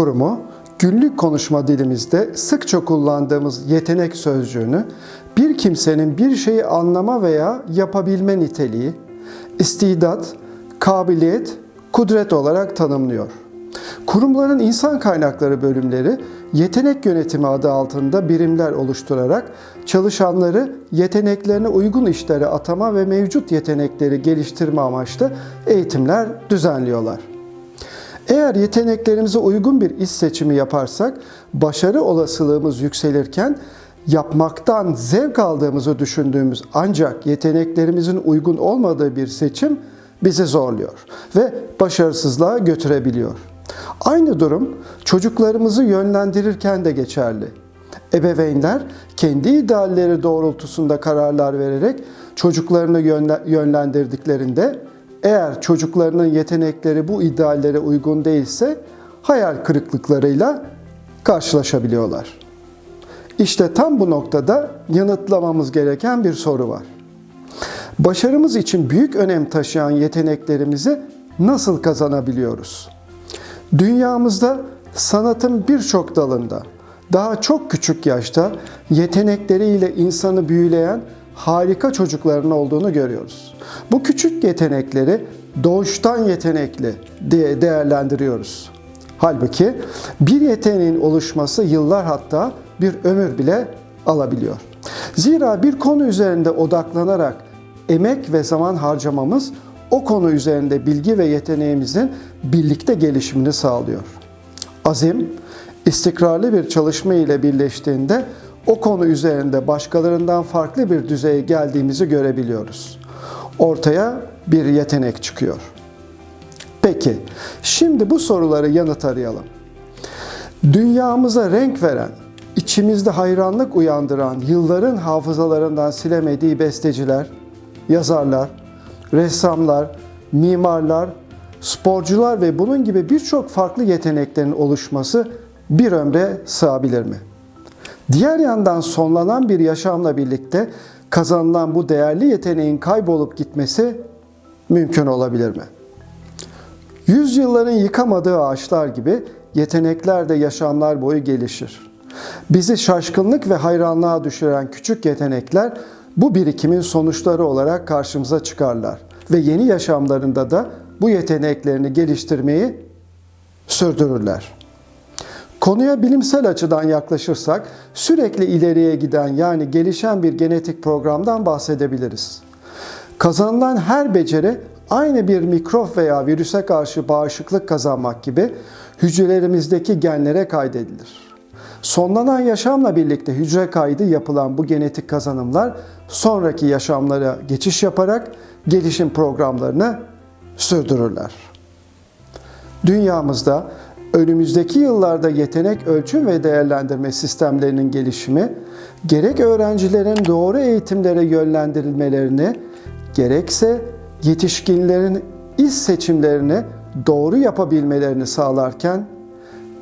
Kurumu günlük konuşma dilimizde sıkça kullandığımız yetenek sözcüğünü bir kimsenin bir şeyi anlama veya yapabilme niteliği, istidat, kabiliyet, kudret olarak tanımlıyor. Kurumların insan kaynakları bölümleri yetenek yönetimi adı altında birimler oluşturarak çalışanları yeteneklerine uygun işlere atama ve mevcut yetenekleri geliştirme amaçlı eğitimler düzenliyorlar. Eğer yeteneklerimize uygun bir iş seçimi yaparsak başarı olasılığımız yükselirken yapmaktan zevk aldığımızı düşündüğümüz ancak yeteneklerimizin uygun olmadığı bir seçim bizi zorluyor ve başarısızlığa götürebiliyor. Aynı durum çocuklarımızı yönlendirirken de geçerli. Ebeveynler kendi idealleri doğrultusunda kararlar vererek çocuklarını yönlendirdiklerinde eğer çocuklarının yetenekleri bu ideallere uygun değilse hayal kırıklıklarıyla karşılaşabiliyorlar. İşte tam bu noktada yanıtlamamız gereken bir soru var. Başarımız için büyük önem taşıyan yeteneklerimizi nasıl kazanabiliyoruz? Dünyamızda sanatın birçok dalında daha çok küçük yaşta yetenekleriyle insanı büyüleyen harika çocukların olduğunu görüyoruz. Bu küçük yetenekleri doğuştan yetenekli diye değerlendiriyoruz. Halbuki bir yeteneğin oluşması yıllar hatta bir ömür bile alabiliyor. Zira bir konu üzerinde odaklanarak emek ve zaman harcamamız o konu üzerinde bilgi ve yeteneğimizin birlikte gelişimini sağlıyor. Azim, istikrarlı bir çalışma ile birleştiğinde o konu üzerinde başkalarından farklı bir düzeye geldiğimizi görebiliyoruz. Ortaya bir yetenek çıkıyor. Peki, şimdi bu soruları yanıt arayalım. Dünyamıza renk veren, içimizde hayranlık uyandıran, yılların hafızalarından silemediği besteciler, yazarlar, ressamlar, mimarlar, sporcular ve bunun gibi birçok farklı yeteneklerin oluşması bir ömre sığabilir mi? Diğer yandan sonlanan bir yaşamla birlikte kazanılan bu değerli yeteneğin kaybolup gitmesi mümkün olabilir mi? Yüzyılların yıkamadığı ağaçlar gibi yetenekler de yaşamlar boyu gelişir. Bizi şaşkınlık ve hayranlığa düşüren küçük yetenekler bu birikimin sonuçları olarak karşımıza çıkarlar ve yeni yaşamlarında da bu yeteneklerini geliştirmeyi sürdürürler. Konuya bilimsel açıdan yaklaşırsak sürekli ileriye giden yani gelişen bir genetik programdan bahsedebiliriz. Kazanılan her beceri aynı bir mikrop veya virüse karşı bağışıklık kazanmak gibi hücrelerimizdeki genlere kaydedilir. Sonlanan yaşamla birlikte hücre kaydı yapılan bu genetik kazanımlar sonraki yaşamlara geçiş yaparak gelişim programlarını sürdürürler. Dünyamızda önümüzdeki yıllarda yetenek ölçüm ve değerlendirme sistemlerinin gelişimi, gerek öğrencilerin doğru eğitimlere yönlendirilmelerini, gerekse yetişkinlerin iş seçimlerini doğru yapabilmelerini sağlarken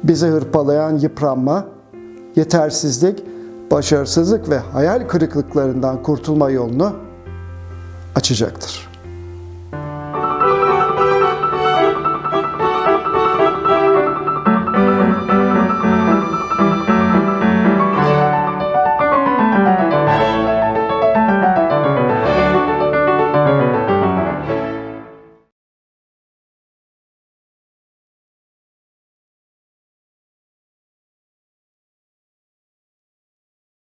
bizi hırpalayan yıpranma, yetersizlik, başarısızlık ve hayal kırıklıklarından kurtulma yolunu açacaktır.